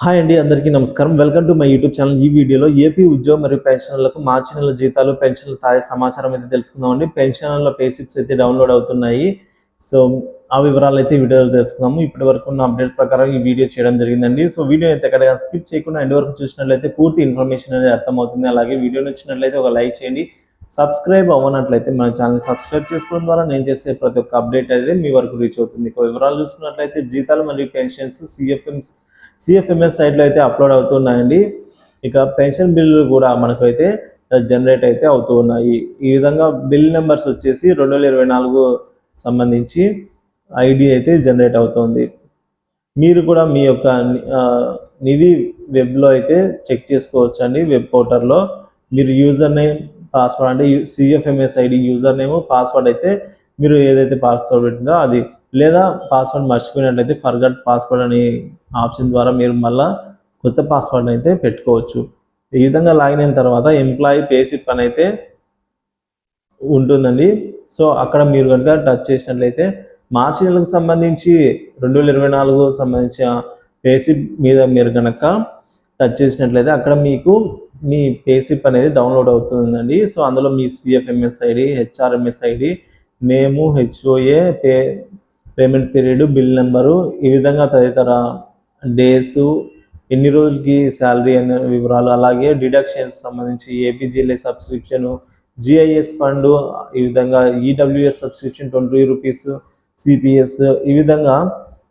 Hi అండి అందరికీ నమస్కారం. Welcome to my YouTube channel. ఈ వీడియోలో ఏపీ ఉద్యోగ మరియు పెన్షన్లకు మార్చి నెల జీతాలు పెన్షన్ల తాజా సమాచారం అయితే తెలుసుకుందామండి పెన్షన్ల పేసిప్స్ అయితే డౌన్లోడ్ అవుతున్నాయి. సో ఆ వివరాలు అయితే వీడియోలో తెలుసుకుందాము. ఇప్పటి వరకు ఉన్న అప్డేట్ ప్రకారం ఈ వీడియో చేయడం జరిగిందండి. సో వీడియో అయితే ఎక్కడ స్కిప్ చేయకుండా ఎండ్ వరకు చూసినట్లయితే పూర్తి ఇన్ఫర్మేషన్ అనేది అర్థమవుతుంది. అలాగే వీడియో నచ్చినట్లయితే ఒక లైక్ చేయండి. సబ్స్క్రైబ్ అవ్వనట్లయితే మన ఛానల్ సబ్స్క్రైబ్ చేసుకోవడం ద్వారా నేను చేసే ప్రతి ఒక్క అప్డేట్ అనేది మీ వరకు రీచ్ అవుతుంది. ఇక వివరాలు చూసుకున్నట్లయితే జీతాలు మరియు పెన్షన్స్ సిఎఫ్ఎంస్ సిఎఫ్ఎంఎస్ సైట్లో అయితే అప్లోడ్ అవుతున్నాయండి. ఇక పెన్షన్ బిల్లులు కూడా మనకైతే జనరేట్ అయితే అవుతూ ఉన్నాయి. ఈ విధంగా బిల్ నెంబర్స్ వచ్చేసి రెండు వేల ఇరవై నాలుగు సంబంధించి ఐడి అయితే జనరేట్ అవుతుంది. మీరు కూడా మీ యొక్క నిధి వెబ్లో అయితే చెక్ చేసుకోవచ్చు అండి వెబ్ పోర్టల్లో మీరు యూజర్ నేమ్ పాస్వర్డ్ అంటే CFMS ID user name password అయితే మీరు ఏదైతే పాస్వర్డ్ పెట్టిందో అది లేదా పాస్వర్డ్ మర్చిపోయినట్లయితే ఫర్గట్ పాస్వర్డ్ అనే ఆప్షన్ ద్వారా మీరు మళ్ళీ కొత్త పాస్వర్డ్ అయితే పెట్టుకోవచ్చు. ఈ విధంగా లాగిన్ అయిన తర్వాత ఎంప్లాయీ పేసిప్ అని అయితే ఉంటుందండి. సో అక్కడ మీరు కనుక టచ్ చేసినట్లయితే మార్చి నెలకు సంబంధించి రెండు వేల ఇరవై నాలుగు సంబంధించిన పేసిప్ మీద మీరు కనుక టచ్ చేసినట్లయితే అక్కడ మీకు మీ పేసిప్ అనేది డౌన్లోడ్ అవుతుందండి. సో అందులో మీ CFMS ID HRMS ID name HOA pay payment period bill number ఈ విధంగా తదితర డేస్ ఎన్ని రోజులకి శాలరీ అనే వివరాలు అలాగే డిడక్షన్స్ సంబంధించి ఏపీజీఎల్ఏ సబ్స్క్రిప్షన్ జిఐఎస్ ఫండ్ ఈ విధంగా EWS subscription twenty rupees CPS ఈ విధంగా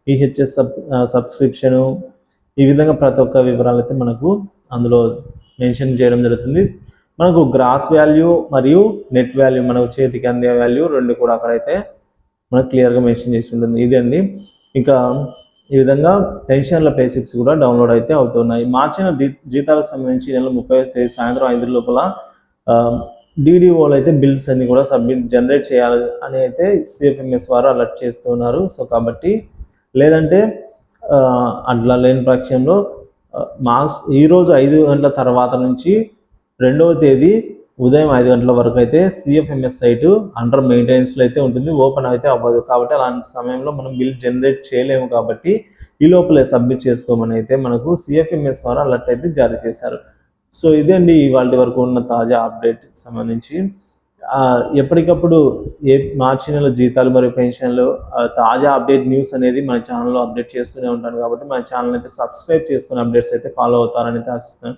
ఈహెచ్ఎస్ సబ్ సబ్స్క్రిప్షను ఈ విధంగా ప్రతి ఒక్క వివరాలు అయితే మనకు అందులో మెన్షన్ చేయడం జరుగుతుంది. మనకు గ్రాస్ వాల్యూ మరియు నెట్ వాల్యూ మనకు చేతికి అందే వాల్యూ రెండు కూడా అక్కడైతే మనకు క్లియర్గా మెన్షన్ చేసి ఉంటుంది. ఇదండి. అండి ఇంకా ఈ విధంగా పెన్షన్ల పేసిప్స్ కూడా డౌన్లోడ్ అయితే అవుతున్నాయి. మార్చిన జీతాలకు సంబంధించి నెల ముప్పై తేదీ సాయంత్రం ఐదు లోపల డీడీఓలు అయితే బిల్స్ అన్ని కూడా సబ్మిట్ జనరేట్ చేయాలి అని అయితే సిఎఫ్ఎంఎస్ వారు అలర్ట్ చేస్తున్నారు. సో కాబట్టి లేదంటే అట్లా లేని పక్షంలో మార్క్స్ ఈరోజు ఐదు గంటల తర్వాత నుంచి రెండవ తేదీ ఉదయం ఐదు గంటల వరకు అయితే సిఎఫ్ఎంఎస్ సైట్ అండర్ మెయింటెనెన్స్లో అయితే ఉంటుంది. ఓపెన్ అయితే అవ్వదు. కాబట్టి అలాంటి సమయంలో మనం బిల్ జనరేట్ చేయలేము కాబట్టి ఈ లోపలే సబ్మిట్ చేసుకోమని అయితే మనకు సిఎఫ్ఎంఎస్ ద్వారా అలర్ట్ అయితే జారీ చేశారు. సో ఇదండి ఇవాళ వరకు ఉన్న తాజా అప్డేట్ సంబంధించి. ఎప్పటికప్పుడు ఏ మార్చి నెల జీతాలు మరియు పెన్షన్లు తాజా అప్డేట్ న్యూస్ అనేది మన ఛానల్లో అప్డేట్ చేస్తూనే ఉంటాను కాబట్టి మన ఛానల్ అయితే సబ్స్క్రైబ్ చేసుకుని అప్డేట్స్ అయితే ఫాలో అవుతారని అయితే ఆశిస్తున్నాను.